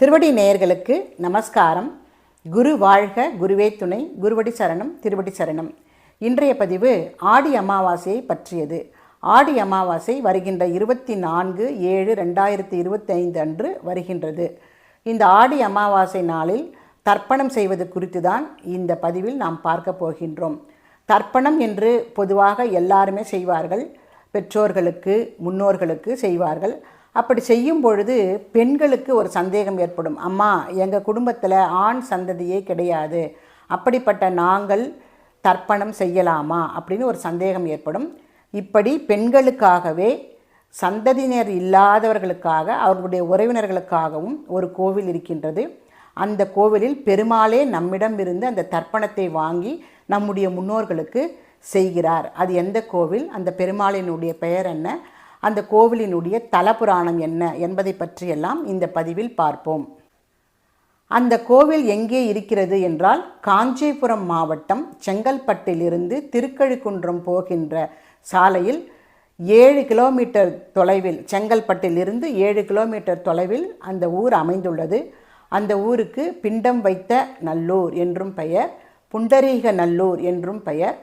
திருவடி நேயர்களுக்கு நமஸ்காரம். குரு வாழ்க குருவே துணை குருவடி சரணம் திருவடி சரணம். இன்றைய பதிவு ஆடி அமாவாசையை பற்றியது. ஆடி அமாவாசை வருகின்ற இருபத்தி நான்கு ஏழு ரெண்டாயிரத்தி இருபத்தைந்து அன்று வருகின்றது. இந்த ஆடி அமாவாசை நாளில் தர்ப்பணம் செய்வது குறித்து தான் இந்த பதிவில் நாம் பார்க்க போகின்றோம். தர்ப்பணம் என்று பொதுவாக எல்லாருமே செய்வார்கள். பெற்றோர்களுக்கு முன்னோர்களுக்கு செய்வார்கள். அப்படி செய்யும் பொழுது பெண்களுக்கு ஒரு சந்தேகம் ஏற்படும். அம்மா எங்கள் குடும்பத்தில் ஆண் சந்ததியே கிடையாது. அப்படிப்பட்ட நாங்கள் தர்ப்பணம் செய்யலாமா? அப்படின்னு ஒரு சந்தேகம் ஏற்படும். இப்படி பெண்களுக்காகவே சந்ததியினர் இல்லாதவர்களுக்காக அவர்களுடைய உறவினர்களுக்காகவும் ஒரு கோவில் இருக்கின்றது. அந்த கோவிலில் பெருமாளே நம்மிடம் இருந்து அந்த தர்ப்பணத்தை வாங்கி நம்முடைய முன்னோர்களுக்கு செய்கிறார். அது எந்த கோவில்? அந்த பெருமாளினுடைய பெயர் என்ன? அந்த கோவிலினுடைய தலபுராணம் என்ன என்பதை பற்றியெல்லாம் இந்த பதிவில் பார்ப்போம். அந்த கோவில் எங்கே இருக்கிறது என்றால் காஞ்சிபுரம் மாவட்டம் செங்கல்பட்டிலிருந்து திருக்கழுக்குன்றம் போகின்ற சாலையில் ஏழு கிலோமீட்டர் தொலைவில் செங்கல்பட்டிலிருந்து ஏழு கிலோமீட்டர் தொலைவில் அந்த ஊர் அமைந்துள்ளது. அந்த ஊருக்கு பிண்டம் வைத்த நல்லூர் என்றும் பெயர் புண்டரீக நல்லூர் என்றும் பெயர்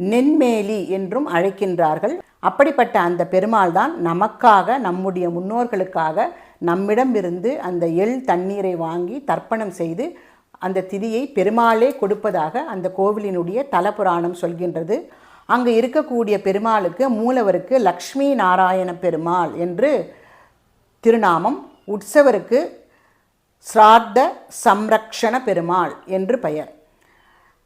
நென்மேலி என்றும் அழைக்கின்றார்கள். அப்படிப்பட்ட அந்த பெருமாள் தான் நமக்காக நம்முடைய முன்னோர்களுக்காக நம்மிடமிருந்து அந்த எள் தண்ணீரை வாங்கி தர்ப்பணம் செய்து அந்த திதியை பெருமாளே கொடுப்பதாக அந்த கோவிலினுடைய தலபுராணம் சொல்கின்றது. அங்கு இருக்கக்கூடிய பெருமாளுக்கு மூலவருக்கு லக்ஷ்மி நாராயண பெருமாள் என்று திருநாமம் உற்சவருக்கு சிராத்த சம்ரக்ஷண பெருமாள் என்று பெயர்.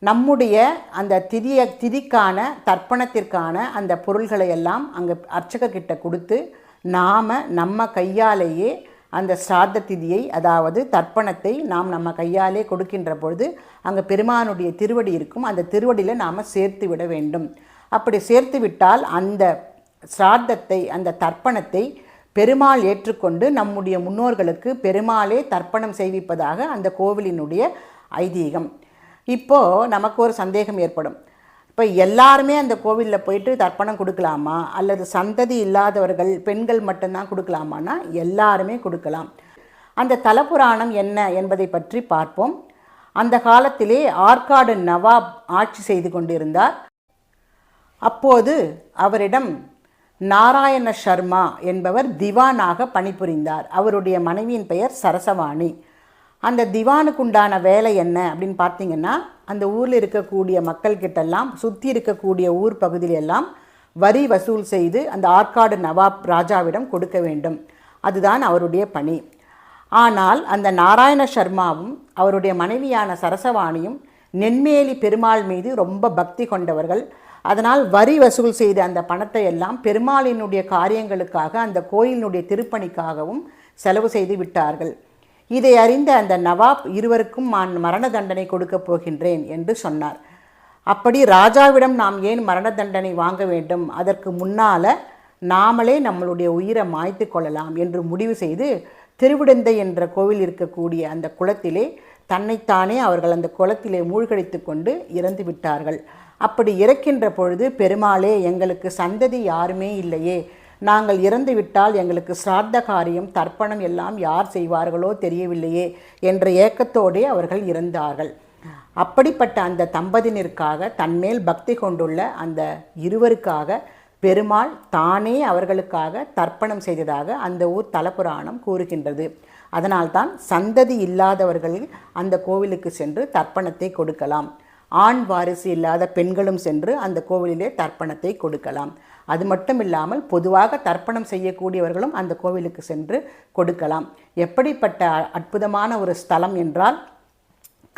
நம்முடைய அந்த திரிய திதிக்கான தர்ப்பணத்திற்கான அந்த பொருள்களை எல்லாம் அங்கே அர்ச்சகர்கிட்ட கொடுத்து நாம் நம்ம கையாலேயே அந்த சிராத்த திதியை அதாவது தர்ப்பணத்தை நாம் நம்ம கையாலே கொடுக்கின்ற பொழுது அங்கே பெருமானுடைய திருவடி இருக்கும். அந்த திருவடியில் நாம் சேர்த்து விட வேண்டும். அப்படி சேர்த்து விட்டால் அந்த சிராத்தத்தை அந்த தர்ப்பணத்தை பெருமாள் ஏற்றுக்கொண்டு நம்முடைய முன்னோர்களுக்கு பெருமாளே தர்ப்பணம் செய்விப்பதாக அந்த கோவிலினுடைய ஐதீகம். இப்போது நமக்கு ஒரு சந்தேகம் ஏற்படும். இப்போ எல்லாருமே அந்த கோவிலில் போயிட்டு தர்ப்பணம் கொடுக்கலாமா? அல்லது சந்ததி இல்லாதவர்கள் பெண்கள் மட்டும்தான் கொடுக்கலாமான்னா எல்லாருமே கொடுக்கலாம். அந்த தலபுராணம் என்ன என்பதை பற்றி பார்ப்போம். அந்த காலத்திலே ஆற்காடு நவாப் ஆட்சி செய்து கொண்டிருந்தார். அப்போது அவரிடம் நாராயண சர்மா என்பவர் திவானாக பணிபுரிந்தார். அவருடைய மனைவியின் பெயர் சரசவாணி. அந்த திவானுக்குண்டான வேலை என்ன அப்படின்னு பார்த்தீங்கன்னா அந்த ஊரில் இருக்கக்கூடிய மக்கள்கிட்டெல்லாம் சுற்றி இருக்கக்கூடிய ஊர் பகுதியிலெல்லாம் வரி வசூல் செய்து அந்த ஆற்காடு நவாப் ராஜாவிடம் கொடுக்க வேண்டும். அதுதான் அவருடைய பணி. ஆனால் அந்த நாராயண சர்மாவும் அவருடைய மனைவியான சரசவாணியும் நென்மேலி பெருமாள் மீது ரொம்ப பக்தி கொண்டவர்கள். அதனால் வரி வசூல் செய்த அந்த பணத்தை எல்லாம் பெருமாளினுடைய காரியங்களுக்காக அந்த கோயிலினுடைய திருப்பணிக்காகவும் செலவு செய்து விட்டார்கள். இதை அறிந்த அந்த நவாப் இருவருக்கும் நான் மரண தண்டனை கொடுக்கப் போகின்றேன் என்று சொன்னார். அப்படி ராஜாவிடம் நாம் ஏன் மரண தண்டனை வாங்க வேண்டும்? அதற்கு முன்னால் நாமளே நம்மளுடைய உயிரை மாய்த்து கொள்ளலாம் என்று முடிவு செய்து திருவிடந்தை என்ற கோவில் இருக்கக்கூடிய அந்த குளத்திலே தன்னைத்தானே அவர்கள் அந்த குளத்திலே மூழ்கடித்து கொண்டு இறந்து விட்டார்கள். அப்படி இறக்கின்ற பொழுது பெருமாளே எங்களுக்கு சந்ததி யாருமே இல்லையே. நாங்கள் இறந்துவிட்டால் எங்களுக்கு சிரார்த்த காரியம் தர்ப்பணம் எல்லாம் யார் செய்வார்களோ தெரியவில்லையே என்ற ஏக்கத்தோடே அவர்கள் இருந்தார்கள் அப்படிப்பட்ட அந்த தம்பதியினருக்காக தன்மேல் பக்தி கொண்டுள்ள அந்த இருவருக்காக பெருமாள் தானே அவர்களுக்காக தர்ப்பணம் செய்ததாக அந்த ஊர் தலபுராணம் கூறுகின்றது. அதனால்தான் சந்ததி இல்லாதவர்களில் அந்த கோவிலுக்கு சென்று தர்ப்பணத்தை கொடுக்கலாம். ஆண் வாரிசு இல்லாத பெண்களும் சென்று அந்த கோவிலிலே தர்ப்பணத்தை கொடுக்கலாம். அது மட்டும் இல்லாமல் பொதுவாக தர்ப்பணம் செய்யக்கூடியவர்களும் அந்த கோவிலுக்கு சென்று கொடுக்கலாம். எப்படிப்பட்ட அற்புதமான ஒரு ஸ்தலம் என்றால்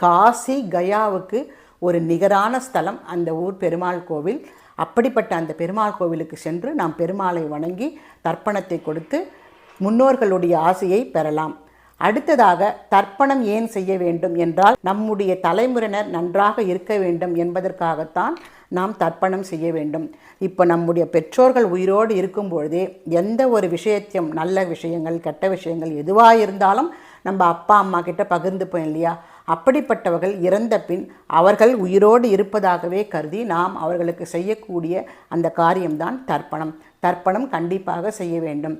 காசி கயாவுக்கு ஒரு நிகரான ஸ்தலம் அந்த ஊர் பெருமாள் கோவில். அப்படிப்பட்ட அந்த பெருமாள் கோவிலுக்கு சென்று நாம் பெருமாளை வணங்கி தர்ப்பணத்தை கொடுத்து முன்னோர்களுடைய ஆசையை பெறலாம். அடுத்ததாக தர்ப்பணம் ஏன் செய்ய வேண்டும் என்றால் நம்முடைய தலைமுறையினர் நன்றாக இருக்க வேண்டும் என்பதற்காகத்தான் நாம் தர்ப்பணம் செய்ய வேண்டும். இப்போ நம்முடைய பெற்றோர்கள் உயிரோடு இருக்கும் பொழுதே எந்த ஒரு விஷயத்தையும் நல்ல விஷயங்கள் கெட்ட விஷயங்கள் எதுவாக இருந்தாலும் நம்ம அப்பா அம்மா கிட்ட பகிர்ந்துப்போம் இல்லையா? அப்படிப்பட்டவர்கள் இறந்த பின் அவர்கள் உயிரோடு இருப்பதாகவே கருதி நாம் அவர்களுக்கு செய்யக்கூடிய அந்த காரியம்தான் தர்ப்பணம். தர்ப்பணம் கண்டிப்பாக செய்ய வேண்டும்.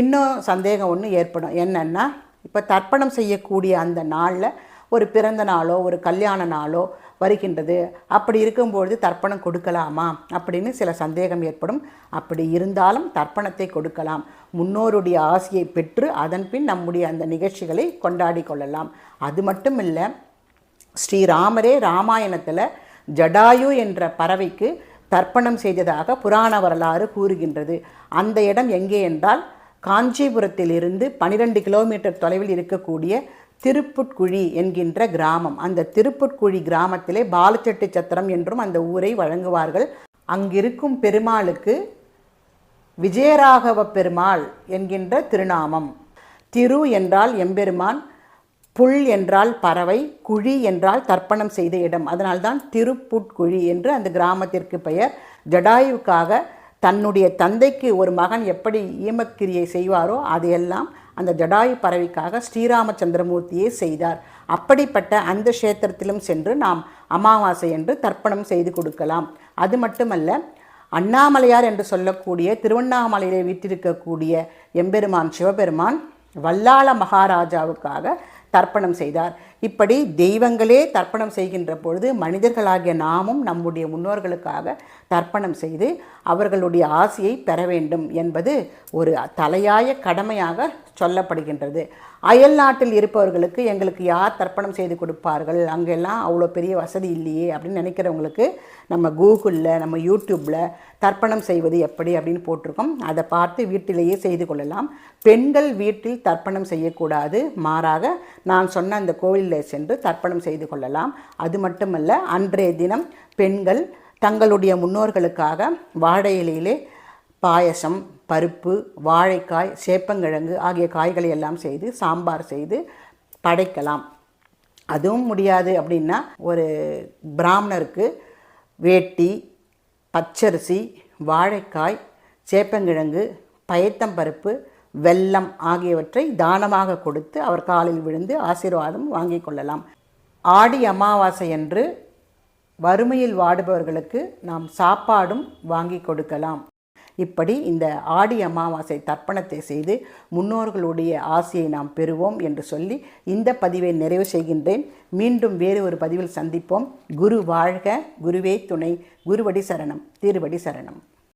இன்னும் சந்தேகம் ஒன்று ஏற்படும். என்னென்னா இப்போ தர்ப்பணம் செய்யக்கூடிய அந்த நாளில் ஒரு பிறந்த நாளோ ஒரு கல்யாண நாளோ வருகின்றது. அப்படி இருக்கும்பொழுது தர்ப்பணம் கொடுக்கலாமா? அப்படின்னு சில சந்தேகம் ஏற்படும். அப்படி இருந்தாலும் தர்ப்பணத்தை கொடுக்கலாம். முன்னோருடைய ஆசையை பெற்று அதன்பின் நம்முடைய அந்த நிகழ்ச்சிகளை கொண்டாடி கொள்ளலாம். அது மட்டும் இல்லை ஸ்ரீராமரே ராமாயணத்தில் ஜடாயு என்ற பறவைக்கு தர்ப்பணம் செய்ததாக புராண வரலாறு கூறுகின்றது. அந்த இடம் எங்கே என்றால் காஞ்சிபுரத்திலிருந்து பனிரெண்டு கிலோமீட்டர் தொலைவில் இருக்கக்கூடிய திருப்புட்குழி என்கின்ற கிராமம். அந்த திருப்புட்குழி கிராமத்திலே பாலச்செட்டி சத்திரம் என்றும் அந்த ஊரை வழங்குவார்கள். அங்கிருக்கும் பெருமாளுக்கு விஜயராகவ பெருமாள் என்கின்ற திருநாமம். திரு என்றால் எம்பெருமான் புல் என்றால் பறவை குழி என்றால் தர்ப்பணம் செய்த இடம். அதனால்தான் திருப்புட்குழி என்று அந்த கிராமத்திற்கு பெயர். ஜடாயுக்காக தன்னுடைய தந்தைக்கு ஒரு மகன் எப்படி ஈமக்கிரியை செய்வாரோ அதையெல்லாம் அந்த ஜடாயு பறவைக்காக ஸ்ரீராமச்சந்திரமூர்த்தியே செய்தார். அப்படிப்பட்ட அந்த க்ஷேத்திரத்திலும் சென்று நாம் அமாவாசை என்று தர்ப்பணம் செய்து கொடுக்கலாம். அது மட்டுமல்ல அண்ணாமலையார் என்று சொல்லக்கூடிய திருவண்ணாமலையிலே வீட்டிருக்கக்கூடிய எம்பெருமான் சிவபெருமான் வல்லாள மகாராஜாவுக்காக தர்ப்பணம் செய்தார். இப்படி தெய்வங்களே தர்ப்பணம் செய்கின்ற பொழுது மனிதர்களாகிய நாமும் நம்முடைய முன்னோர்களுக்காக தர்ப்பணம் செய்து அவர்களுடைய ஆசையை பெற வேண்டும் என்பது ஒரு தலையாய கடமையாக சொல்லப்படுகின்றது. அயல் நாட்டில் இருப்பவர்களுக்கு எங்களுக்கு யார் தர்ப்பணம் செய்து கொடுப்பார்கள்? அங்கெல்லாம் அவ்வளோ பெரிய வசதி இல்லையே அப்படின்னு நினைக்கிறவங்களுக்கு நம்ம கூகுளில் நம்ம யூடியூப்பில் தர்ப்பணம் செய்வது எப்படி அப்படின்னு போட்டிருக்கோம். அதை பார்த்து வீட்டிலேயே செய்து கொள்ளலாம். பெண்கள் வீட்டில் தர்ப்பணம் செய்யக்கூடாது. மாறாக நான் சொன்ன அந்த கோவிலில் சென்று தர்ப்பணம் செய்து கொள்ளலாம். அது மட்டுமல்ல அன்றைய தினம் பெண்கள் தங்களுடைய முன்னோர்களுக்காக வாழை இலையிலே பாயசம் பருப்பு வாழைக்காய் சேப்பங்கிழங்கு ஆகிய காய்களை எல்லாம் செய்து சாம்பார் செய்து படைக்கலாம். அதுவும் முடியாது அப்படின்னா ஒரு பிராமணருக்கு வேட்டி பச்சரிசி வாழைக்காய் சேப்பங்கிழங்கு பயத்தம்பருப்பு வெல்லம் ஆகியவற்றை தானமாக கொடுத்து அவர் காலில் விழுந்து ஆசீர்வாதம் வாங்கிக் கொள்ளலாம். ஆடி அமாவாசை அன்று வறுமையில் வாடுபவர்களுக்கு நாம் சாப்பாடும் வாங்கி கொடுக்கலாம். இப்படி இந்த ஆடி அமாவாசை தர்ப்பணத்தை செய்து முன்னோர்களுடைய ஆசையை நாம் பெறுவோம் என்று சொல்லி இந்த பதிவை நிறைவு செய்கின்றேன். மீண்டும் வேறு ஒரு பதிவில் சந்திப்போம். குரு வாழ்க குருவே துணை குருவடி சரணம் திருவடி சரணம்.